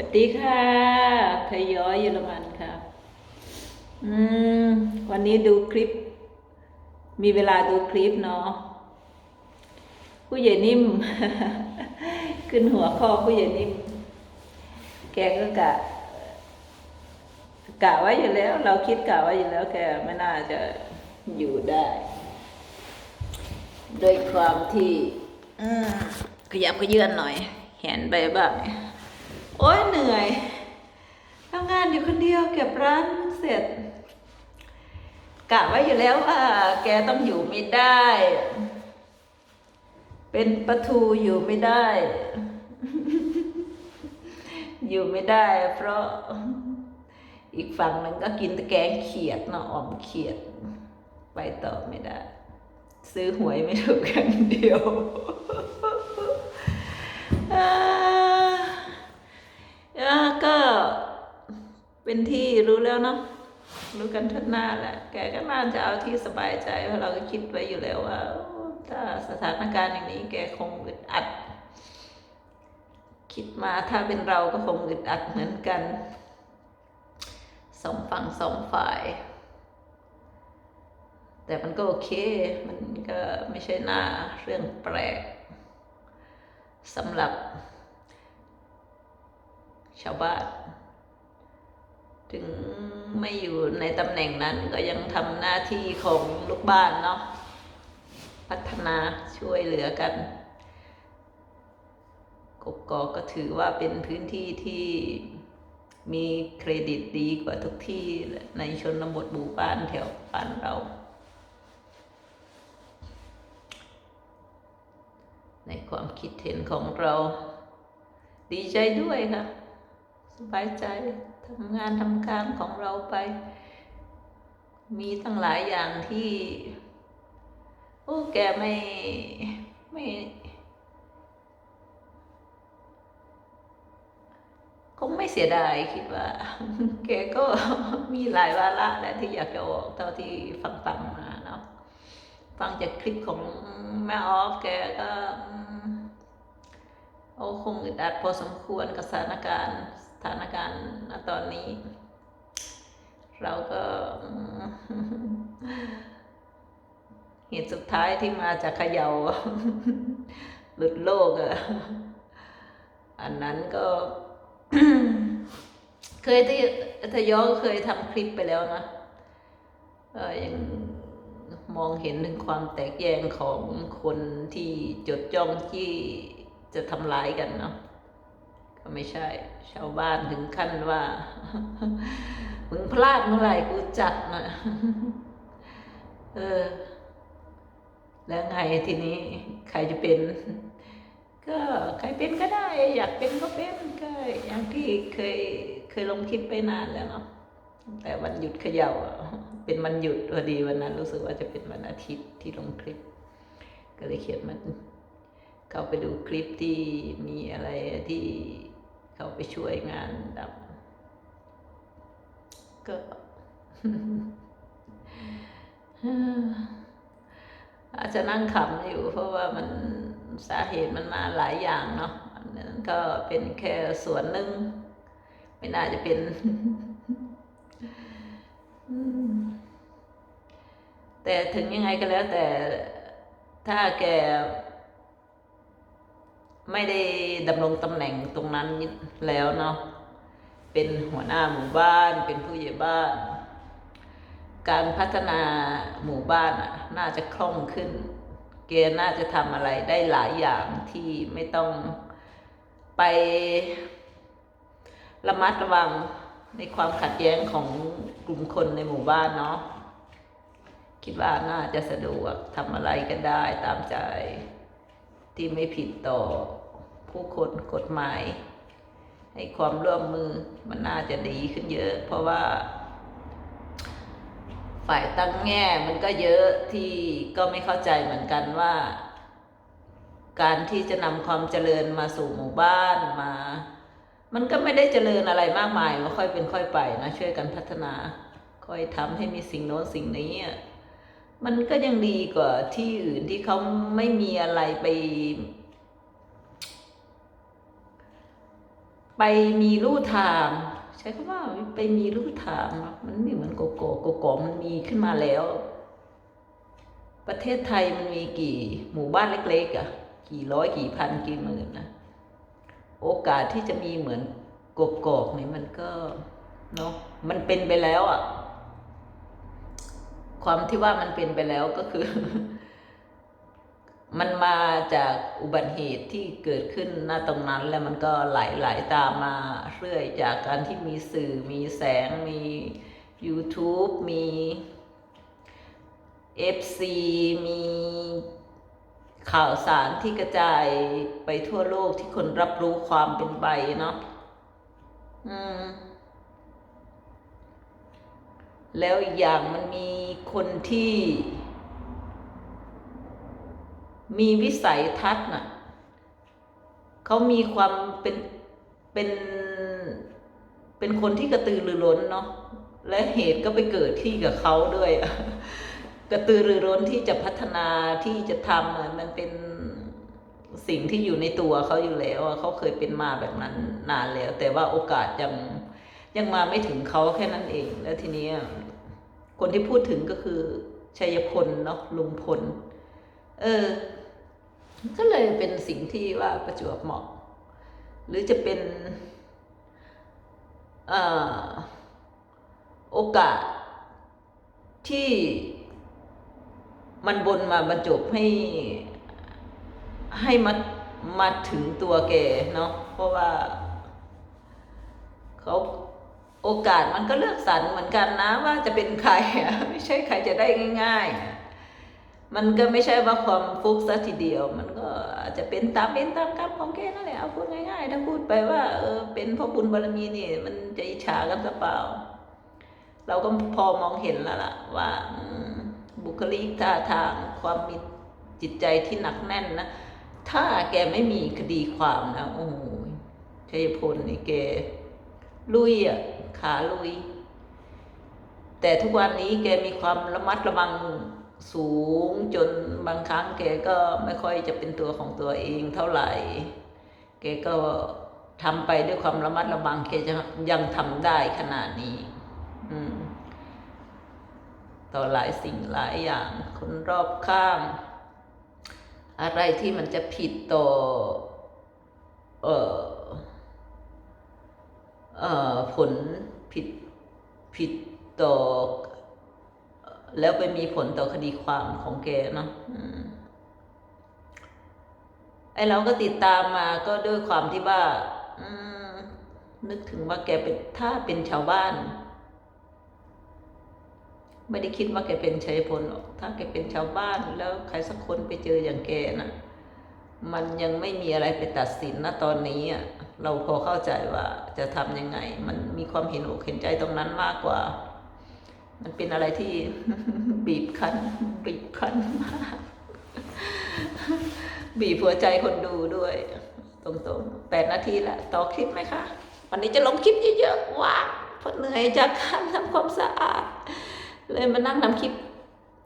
สวัสดีค่ะทยอยเยอรมันค่ะ อืม วันนี้ดูคลิป มีเวลาดูคลิปเนาะ ผู้ใหญ่นิ่ม ขึ้นหัวข้อผู้ใหญ่นิ่ม แกก็กะกะไว้อยู่แล้ว เราคิดกะไว้อยู่แล้วแกไม่น่าจะอยู่ได้ ด้วยความที่อืขยับขยื่นหน่อย เห็นไปบ้าง โอ้ยเหนื่อยทำงานอยู่คนเดียวเก็บร้านเสร็จกะไว้อยู่แล้วว่าแกต้องอยู่ไม่ได้ เป็นประทูอยู่ไม่ได้ อยู่ไม่ได้ เพราะอีกฝั่งหนึ่งก็กินตะแกงเขียดเนาะออมเขียด ไปต่อไม่ได้ ซื้อหวยไม่ถูกกันเดียว อ่าอ่าก็ เป็นที่รู้แล้วเนาะรู้กันทัดหน้าแหละแกก็น่าจะเอาที่สบายใจเพราะเราก็คิดไว้อยู่แล้วว่า ถ้าสถานการณ์อย่างนี้แกคงอึดอัด คิดมาถ้าเป็นเราก็คงอึดอัดเหมือนกันสองฝั่งสองฝ่าย แต่มันก็โอเค มันก็ไม่ใช่หน้าเรื่องแปลกสำหรับชาวบ้าน ถึงไม่อยู่ในตำแหน่งนั้นก็ยังทำหน้าที่ของลูกบ้านเนาะพัฒนาช่วยเหลือกัน กกอกก็ถือว่าเป็นพื้นที่ที่มีเครดิตดีกว่าทุกที่ในชนบทหมู่บ้านแถวบ้านเรา ในความคิดเห็นของเรา ดีใจด้วยค่ะ สบายใจ ทำงานทำการของเราไป มีตั้งหลายอย่างที่โอ้แกไม่ไม่คงไม่เสียดายคิดว่า แกก็มีหลายวาระแหละที่อยากจะออกเท่าที่ฟังฟังมาเนาะฟังจากคลิปของแม่ออฟแกก็โอ้คงอึดอัดพอสมควรกับสถานการณ์ ถานการณ์ตอนนี้ เราก็เหตุสุดท้ายที่มาจากขยาหลุดโลกอะอันนั้นก็ เคยที่ทยอเคยทำคลิปไปแล้วนะเออยังมองเห็นถึงความแตกแยกของคนที่จดจ้องที่จะทำร้ายกันเนาะ ไม่ใช่ ชาวบ้านถึงขั้นว่ามึงพลาดเมื่อไหร่กูจัดนะเออ แล้วไงทีนี้ ใครจะเป็น ก็ใครเป็นก็ได้ อยากเป็นก็เป็นก็อย่างที่เคยเคยลงคลิปไปนานแล้วเนาะแต่วันหยุดเขย่าเป็นวันหยุดพอดีวันนั้น รู้สึกว่าจะเป็นวันอาทิตย์ที่ลงคลิป ก็เลยเขียนมันเข้าไปดูคลิปที่มีอะไรที่ เขาไปช่วยงานดับ ก็อาจจะนั่งขำอยู่ เพราะว่ามันสาเหตุมันมาหลายอย่างเนาะอันนั้นก็เป็นแค่ส่วนหนึ่ง ไม่น่าจะเป็นแต่ถึงยังไงก็แล้วแต่ถ้าแก ไม่ได้ดำรงตำแหน่งตรงนั้นแล้วเนาะเป็นหัวหน้าหมู่บ้านเป็นผู้ใหญ่บ้าน การพัฒนาหมู่บ้านน่ะน่าจะคล่องขึ้น เกน่าจะทำอะไรได้หลายอย่างที่ไม่ต้องไประมัดระวังในความขัดแย้งของกลุ่มคนในหมู่บ้านเนาะคิดว่าน่าจะสะดวกทำอะไรก็ได้ตามใจ ที่ไม่ผิดต่อ ผู้คนกฎหมาย ให้ความร่วมมือมันน่าจะดีขึ้นเยอะ เพราะว่า ฝ่ายตั้งแง่มันก็เยอะที่ก็ไม่เข้าใจเหมือนกันว่า การที่จะนำความเจริญมาสู่หมู่บ้านมา มันก็ไม่ได้เจริญอะไรมากมายว่าค่อยเป็นค่อยไปนะช่วยกันพัฒนา ค่อยทำให้มีสิ่งโน้นสิ่งนี้มันก็ยังดีกว่าที่อื่นที่เขาไม่มีอะไรไป ไปมีลู่ทางใช้คำว่าไปมีลู่ทางมันไม่เหมือนโกโก้โกโก้มันมีขึ้นมาแล้ว ประเทศไทยมันมีกี่หมู่บ้านเล็ก ๆอะ่ะ กี่ร้อยกี่พันกี่หมื่นนะโอกาสที่จะมีเหมือนกกอกเนี่ยมันก็เนาะมันเป็นไปแล้วอะ่ะ ความที่ว่ามันเป็นไปแล้วก็คือ มันมาจากอุบัติเหตุที่เกิดขึ้นณตรงนั้นแล้วมันก็ไหลไหลตามมาเรื่อยจากการที่มีสื่อมีแสงมี YouTube มี FC มีข่าวสารที่กระจายไปทั่วโลกที่คนรับรู้ความเป็นไปเนาะอืม แล้วอีกอย่างมันมีคนที่ มีวิสัยทัศน์น่ะเขามีความเป็นเป็นเป็นคนที่กระตือรือร้นเนาะและเหตุก็ไปเกิดที่กับเขาด้วย กระตือรือร้นที่จะพัฒนาที่จะทำมันเป็นสิ่งที่อยู่ในตัวเขาอยู่แล้วเขาเคยเป็นมาแบบนั้นนานแล้ว แต่ว่าโอกาสยังยังมาไม่ถึงเขาแค่นั้นเอง แล้วทีเนี้ยคนที่พูดถึงก็คือชัยพลเนาะลุงพล เออ ก็เลยเป็นสิ่งที่ว่าประจวบเหมาะ หรือจะเป็นอโอกาสที่มันบนมาบรรจบให้ให้มามาถึงตัวแกเนาะเพราะว่าเขาโอกาสมันก็เลือกสรรเหมือนกันนะว่าจะเป็นใครไม่ใช่ใครจะได้ง่าย ๆ มันก็ไม่ใช่ว่าความฟุกซะทีเดียว มันก็อาจจะเป็นตามเป็นตามกรรมของแกนั่นแหละเอาพูดง่ายๆ ถ้าพูดไปว่าเออเป็นเพราะบุญบารมีนี่ มันจะอิจฉากันหรือเปล่า เราก็พอมองเห็นแล้วล่ะ ว่าบุคลิกท่าทางความมีจิตใจที่หนักแน่นนะถ้าแกไม่มีคดีความนะโอ้โหชัยพลนี่แกลุยอะขาลุย แต่ทุกวันนี้แกมีความระมัดระวัง สูงจนบางครั้งแกก็ไม่ค่อยจะเป็นตัวของตัวเองเท่าไหร่ แกก็ทำไปด้วยความระมัดระวังแกจะยังทำได้ขนาดนี้ อืม ต่อหลายสิ่งหลายอย่าง คนรอบข้าง อะไรที่มันจะผิดต่อ เอ่อ เอ่อ ผลผิดผิดต่อ แล้วไปมีผลต่อคดีความของแกเนาะไอเราก็ติดตามมาก็ด้วยความที่ว่านึกถึงว่าแกเป็นถ้าเป็นชาวบ้าน ไม่ได้คิดว่าแกเป็นชัยพลหรอก ถ้าแกเป็นชาวบ้านแล้วใครสักคนไปเจออย่างแกน่ะ มันยังไม่มีอะไรไปตัดสินนะตอนนี้อะเราพอเข้าใจว่าจะทำยังไง มันมีความเห็นอกเห็นใจตรงนั้นมากกว่า มันเป็นอะไรที่บีบคั้น บีบคั้นมากบีบหัวใจคนดูด้วย ตรงๆแปดนาทีละต่อคลิปไหมคะ วันนี้จะลงคลิปเยอะๆว้าเพราะเหนื่อยจากการทำความสะอาด เลยมานั่งทำคลิป